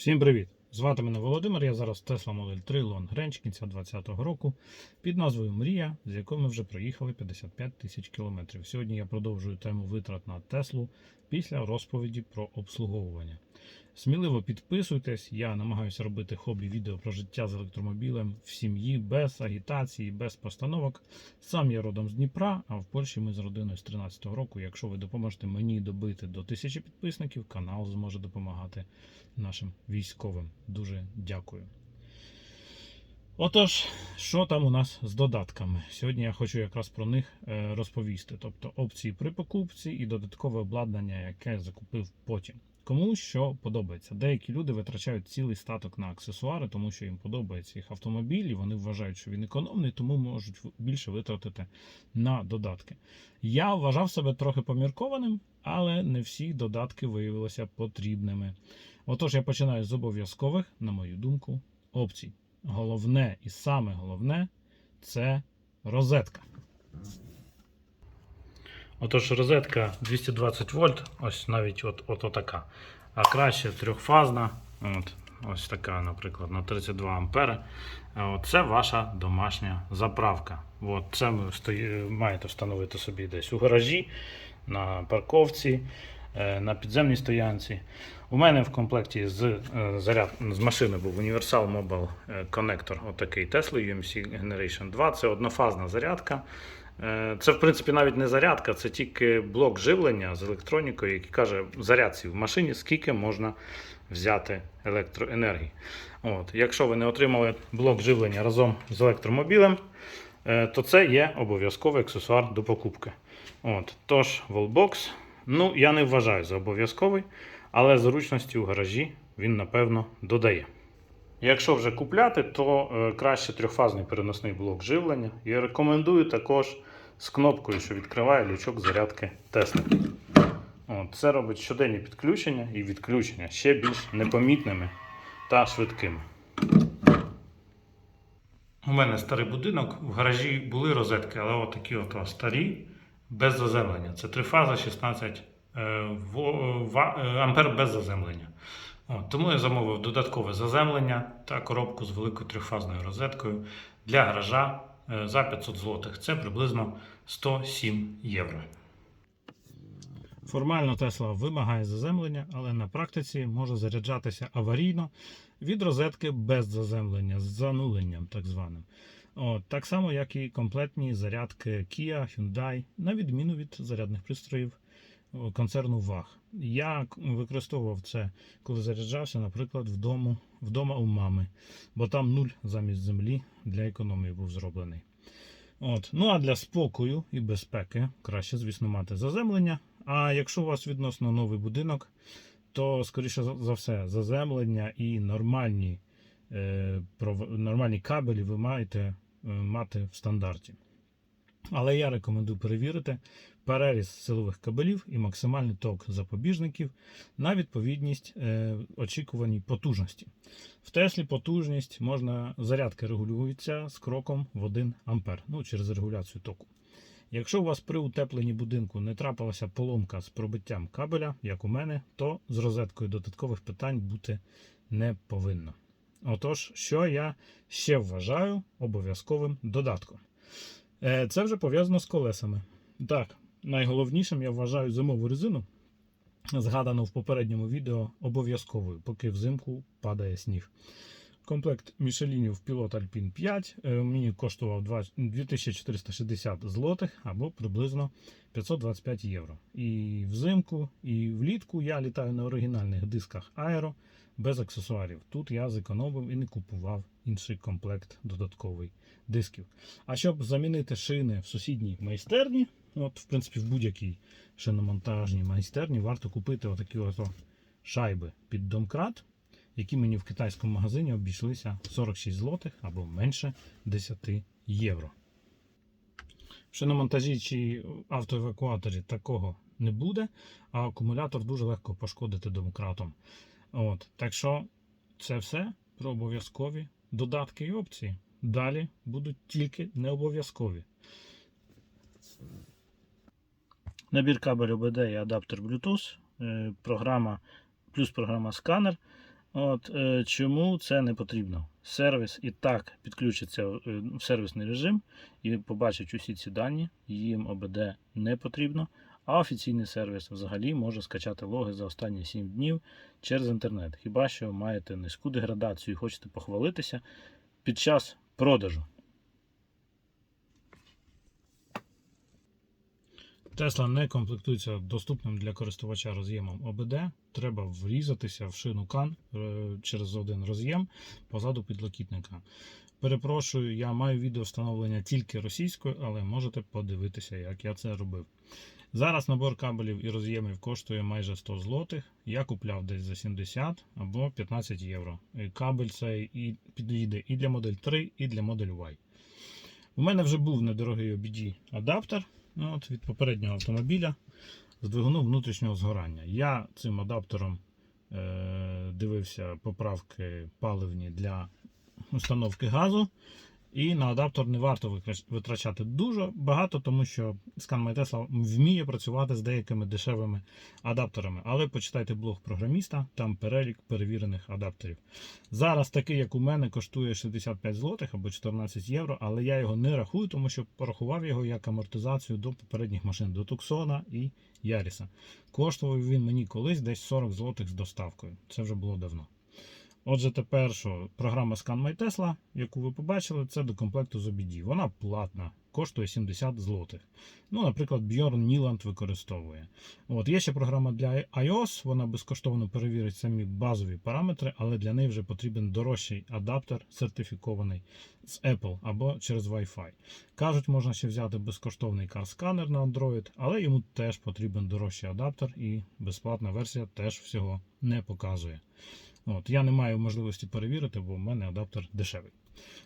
Всім привіт! Звати мене Володимир. Я зараз Tesla Model 3 Long кінця 2020 року під назвою Мрія, з якою ми вже проїхали 55 тисяч кілометрів. Сьогодні я продовжую тему витрат на Теслу після розповіді про обслуговування. Сміливо підписуйтесь, я намагаюся робити хобі відео про життя з електромобілем в сім'ї без агітації, без постановок. Сам я родом з Дніпра, а в Польщі ми з родиною з 13-го року. Якщо ви допоможете мені добити до тисячі підписників, канал зможе допомагати нашим військовим. Дуже дякую. Отож, що там у нас з додатками? Сьогодні я хочу якраз про них е, розповісти. Тобто опції при покупці і додаткове обладнання, яке закупив потім. Кому що подобається. Деякі люди витрачають цілий статок на аксесуари, тому що їм подобається їх автомобіль, і вони вважають, що він економний, тому можуть більше витратити на додатки. Я вважав себе трохи поміркованим, але не всі додатки виявилися потрібними. Отож, я починаю з обов'язкових, на мою думку, опцій. Головне і саме головне це розетка. Отож, розетка 220 вольт, ось навіть от, от отака. А краще трьохфазна. От, ось така, наприклад, на 32 ампери. Це ваша домашня заправка. От, це ви маєте встановити собі десь у гаражі, на парковці, е, на підземній стоянці. У мене в комплекті з, е, заряд, з машини був Universal Mobile е, Connector, отакий Tesla UMC Generation 2. Це однофазна зарядка. Е, Це, в принципі, навіть не зарядка, це тільки блок живлення з електронікою, який каже в зарядці в машині, скільки можна взяти електроенергії. От. Якщо ви не отримали блок живлення разом з електромобілем, е, то це є обов'язковий аксесуар до покупки. От. Тож, Wallbox, ну, я не вважаю за обов'язковий, але зручності у гаражі він, напевно, додає. Якщо вже купляти, то е, краще трьохфазний переносний блок живлення. Я рекомендую також з кнопкою, що відкриває лючок зарядки. От, це робить щоденні підключення і відключення ще більш непомітними та швидкими. У мене старий будинок, в гаражі були розетки, але от такі от старі, без заземлення. Це трифаза 16 е, во- ва- е, ампер без заземлення. От, тому я замовив додаткове заземлення та коробку з великою трьохфазною розеткою для гаража за 500 злотих. Це приблизно 107 євро. Формально Тесла вимагає заземлення, але на практиці може заряджатися аварійно від розетки без заземлення, з зануленням так званим. От, так само, як і комплектні зарядки Kia, Hyundai, на відміну від зарядних пристроїв концерну VAG. Я використовував це, коли заряджався, наприклад, вдома, вдома у мами, бо там нуль замість землі для економії був зроблений. От. Ну а для спокою і безпеки краще, звісно, мати заземлення. А якщо у вас відносно новий будинок, то, скоріше за все, заземлення і нормальні, е, нормальні кабелі ви маєте е, мати в стандарті. Але я рекомендую перевірити переріз силових кабелів і максимальний ток запобіжників на відповідність е, очікуваній потужності. В Теслі потужність можна зарядка регулюється з кроком в 1 ампер, ну через регуляцію току. Якщо у вас при утепленні будинку не трапилася поломка з пробиттям кабеля, як у мене, то з розеткою додаткових питань бути не повинно. Отож, що я ще вважаю обов'язковим додатком? Е, Це вже пов'язано з колесами. Так, найголовнішим я вважаю зимову резину, згадану в попередньому відео, обов'язковою, поки взимку падає сніг. Комплект Мішелінів Pilot Alpine 5 е, мені коштував 2460 злотих або приблизно 525 євро. І взимку, і влітку я літаю на оригінальних дисках Aero без аксесуарів. Тут я зекономив і не купував інший комплект додатковий дисків. А щоб замінити шини в сусідній майстерні, от, в принципі, в будь-якій шиномонтажній майстерні варто купити отакі ото шайби під домкрат, які мені в китайському магазині обійшлися 46 злотих або менше 10 євро. В шиномонтажі чи автоевакуаторі такого не буде, а акумулятор дуже легко пошкодити домкратом. От, так що це все про обов'язкові додатки і опції. Далі будуть тільки не обов'язкові. Набір кабель OBD і адаптер Bluetooth, е, програма плюс програма сканер. От, е, чому це не потрібно? Сервіс і так підключиться е, в сервісний режим і побачить усі ці дані, їм ОБД не потрібно. А офіційний сервіс взагалі може скачати логи за останні 7 днів через інтернет. Хіба що маєте низьку деградацію і хочете похвалитися під час продажу. Тесла не комплектується доступним для користувача роз'ємом ОБД. Треба врізатися в шину CAN е, через один роз'єм позаду підлокітника. Перепрошую, я маю відео встановлення тільки російською, але можете подивитися, як я це робив. Зараз набор кабелів і роз'ємів коштує майже 100 злотих. Я купляв десь за 70 або 15 євро. І Кабель цей і підійде і для модель 3, і для модель Y. У мене вже був недорогий OBD адаптер ну, от, від попереднього автомобіля з двигуном внутрішнього згорання. Я цим адаптером е- дивився поправки паливні для установки газу. І на адаптер не варто витрачати дуже багато, тому що ScanMy Tesla вміє працювати з деякими дешевими адаптерами. Але почитайте блог програміста, там перелік перевірених адаптерів. Зараз такий, як у мене, коштує 65 злотих або 14 євро, але я його не рахую, тому що порахував його як амортизацію до попередніх машин, до Туксона і Яріса. Коштував він мені колись десь 40 злотих з доставкою. Це вже було давно. Отже, тепер що програма Scan My яку ви побачили, це до комплекту з OBD. Вона платна, коштує 70 злотих. Ну, наприклад, Bjorn Niland використовує. От, є ще програма для iOS, вона безкоштовно перевірить самі базові параметри, але для неї вже потрібен дорожчий адаптер, сертифікований з Apple або через Wi-Fi. Кажуть, можна ще взяти безкоштовний CarScanner на Android, але йому теж потрібен дорожчий адаптер, і безплатна версія теж всього не показує. От, Я не маю можливості перевірити, бо в мене адаптер дешевий.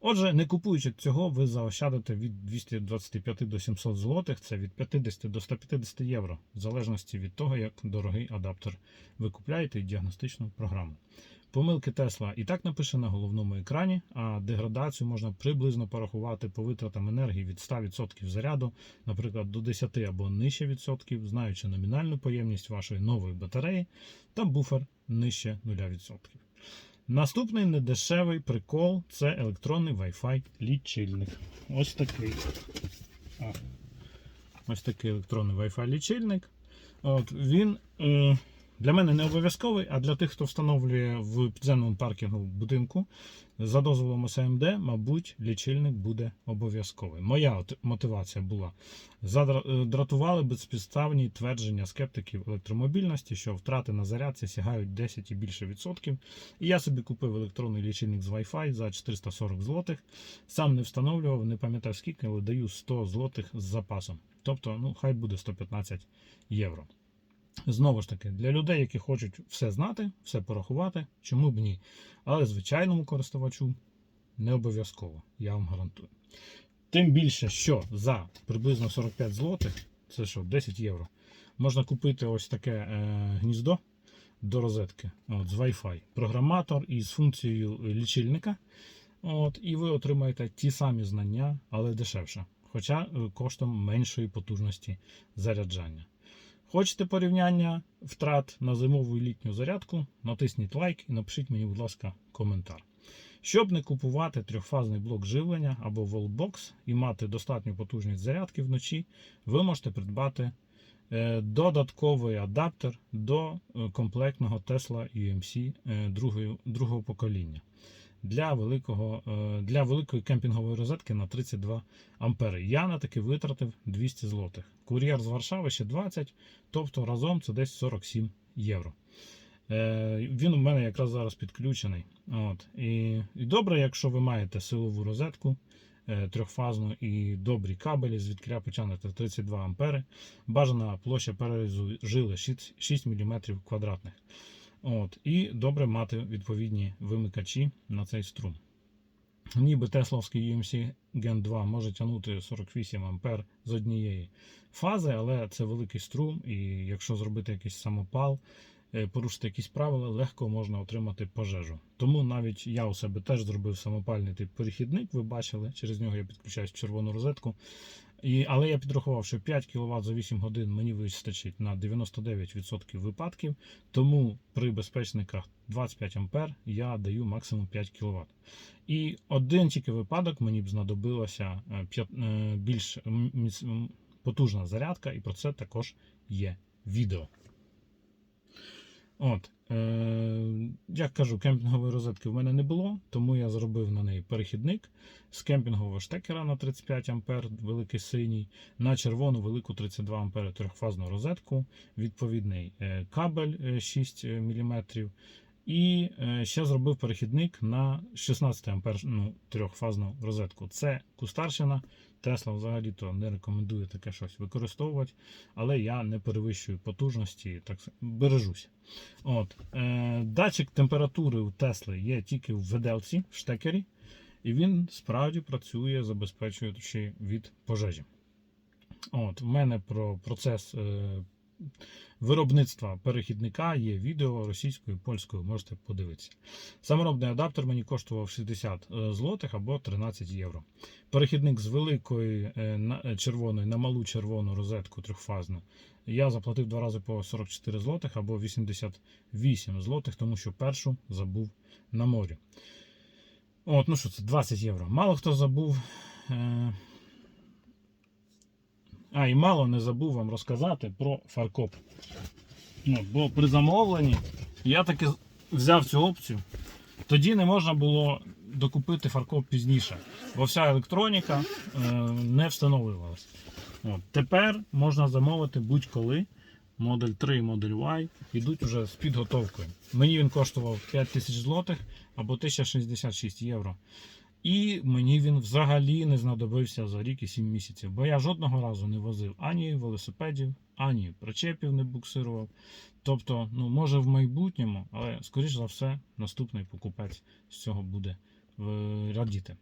Отже, не купуючи цього, ви заощадите від 225 до 700 злотих, це від 50 до 150 євро, в залежності від того, як дорогий адаптер ви купляєте і діагностичну програму. Помилки Тесла і так напише на головному екрані, а деградацію можна приблизно порахувати по витратам енергії від 100% заряду, наприклад, до 10 або нижче відсотків, знаючи номінальну поємність вашої нової батареї та буфер нижче 0%. Наступний недешевий прикол це електронний Wi-Fi лічильник. Ось такий. Ось такий електронний Wi-Fi лічильник. От, Він е, для мене не обов'язковий, а для тих, хто встановлює в підземному паркінгу будинку за дозволом СМД, мабуть, лічильник буде обов'язковий. Моя мотивація була задратували безпідставні твердження скептиків електромобільності, що втрати на зарядці сягають 10 і більше відсотків. І я собі купив електронний лічильник з Wi-Fi за 440 злотих. Сам не встановлював, не пам'ятаю скільки, але даю 100 злотих з запасом. Тобто, ну, хай буде 115 євро. Знову ж таки, для людей, які хочуть все знати, все порахувати, чому б ні. Але звичайному користувачу не обов'язково, я вам гарантую. Тим більше, що за приблизно 45 злотих, це що, 10 євро, можна купити ось таке е, гніздо до розетки от, з Wi-Fi, програматор із функцією лічильника. От, І ви отримаєте ті самі знання, але дешевше. Хоча е, коштом меншої потужності заряджання. Хочете порівняння втрат на зимову і літню зарядку? Натисніть лайк і напишіть мені, будь ласка, коментар. Щоб не купувати трьохфазний блок живлення або Wallbox і мати достатню потужність зарядки вночі, ви можете придбати е, додатковий адаптер до е, комплектного Tesla UMC е, другого, другого покоління для великого, для великої кемпінгової розетки на 32 ампери. Я на таки витратив 200 злотих. Кур'єр з Варшави ще 20, тобто разом це десь 47 євро. Він у мене якраз зараз підключений. От. І, і добре, якщо ви маєте силову розетку трьохфазну і добрі кабелі, звідки потягнете 32 ампери. Бажана площа перерізу жили 6, 6 мм квадратних. От, І добре мати відповідні вимикачі на цей струм. Ніби Тесловський UMC Gen 2 може тягнути 48 А з однієї фази, але це великий струм, і якщо зробити якийсь самопал, порушити якісь правила, легко можна отримати пожежу. Тому навіть я у себе теж зробив самопальний тип перехідник, ви бачили, через нього я підключаюсь в червону розетку. І, але я підрахував, що 5 кВт за 8 годин мені вистачить на 99% випадків, тому при безпечниках 25 А я даю максимум 5 кВт. І один тільки випадок мені б знадобилася е, е, більш потужна зарядка, і про це також є відео. От, е, як кажу, кемпінгової розетки в мене не було, тому я зробив на неї перехідник з кемпінгового штекера на 35 А, великий синій, на червону велику 32 А трьохфазну розетку, відповідний е, кабель е, 6 мм. І е, ще зробив перехідник на 16 амперну трьохфазну розетку. Це кустарщина. Тесла взагалі-то не рекомендує таке щось використовувати, але я не перевищую потужності, так бережуся. От, е, датчик температури у Тесли є тільки в веделці, в штекері, і він справді працює, забезпечуючи від пожежі. От, в мене про процес е, виробництва перехідника є відео російською, польською, можете подивитися. Саморобний адаптер мені коштував 60 е, злотих або 13 євро. Перехідник з великої е, е, червоної на малу червону розетку трьохфазну я заплатив два рази по 44 злотих або 88 злотих, тому що першу забув на морі. От, ну що це 20 євро. Мало хто забув. А, і мало не забув вам розказати про фаркоп. Ну, бо при замовленні я таки взяв цю опцію. Тоді не можна було докупити фаркоп пізніше, бо вся електроніка е, не встановлювалася. Тепер можна замовити будь-коли. Модель 3 і модель Y йдуть вже з підготовкою. Мені він коштував 5000 злотих або 1066 євро. І мені він взагалі не знадобився за рік і 7 місяців, бо я жодного разу не возив ані велосипедів, ані причепів не буксирував. Тобто, ну, може в майбутньому, але скоріш за все, наступний покупець з цього буде е, радіти.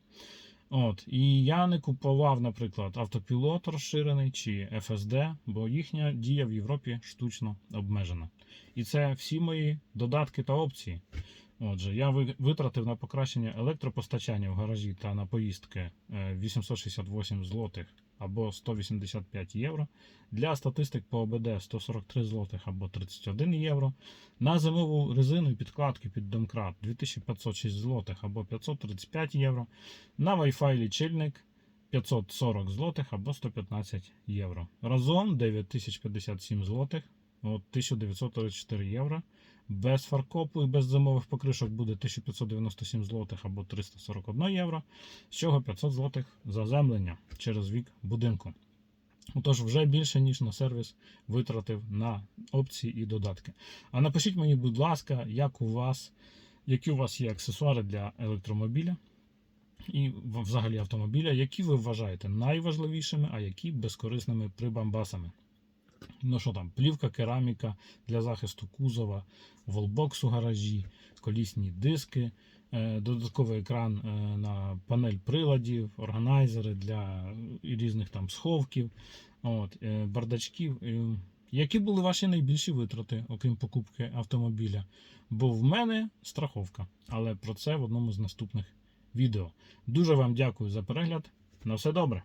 От, і я не купував, наприклад, автопілот розширений чи FSD, бо їхня дія в Європі штучно обмежена. І це всі мої додатки та опції. Отже, я витратив на покращення електропостачання в гаражі та на поїздки е, 868 злотих або 185 євро. Для статистик по ОБД 143 злотих або 31 євро. На зимову резину і підкладки під домкрат 2506 злотих або 535 євро. На Wi-Fi лічильник 540 злотих або 115 євро. Разом 9057 злотих, от 1934 євро. Без фаркопу і без зимових покришок буде 1597 злотих або 341 євро, з чого 500 злотих заземлення через вік будинку. Отож, вже більше, ніж на сервіс витратив на опції і додатки. А напишіть мені, будь ласка, як у вас, які у вас є аксесуари для електромобіля і взагалі автомобіля, які ви вважаєте найважливішими, а які безкорисними прибамбасами. Ну що там, плівка, кераміка для захисту кузова, волбокс у гаражі, колісні диски, е, додатковий екран е, на панель приладів, органайзери для е, різних там сховків, от, бардачків. Які були ваші найбільші витрати, окрім покупки автомобіля? Бо в мене страховка, але про це в одному з наступних відео. Дуже вам дякую за перегляд. На все добре!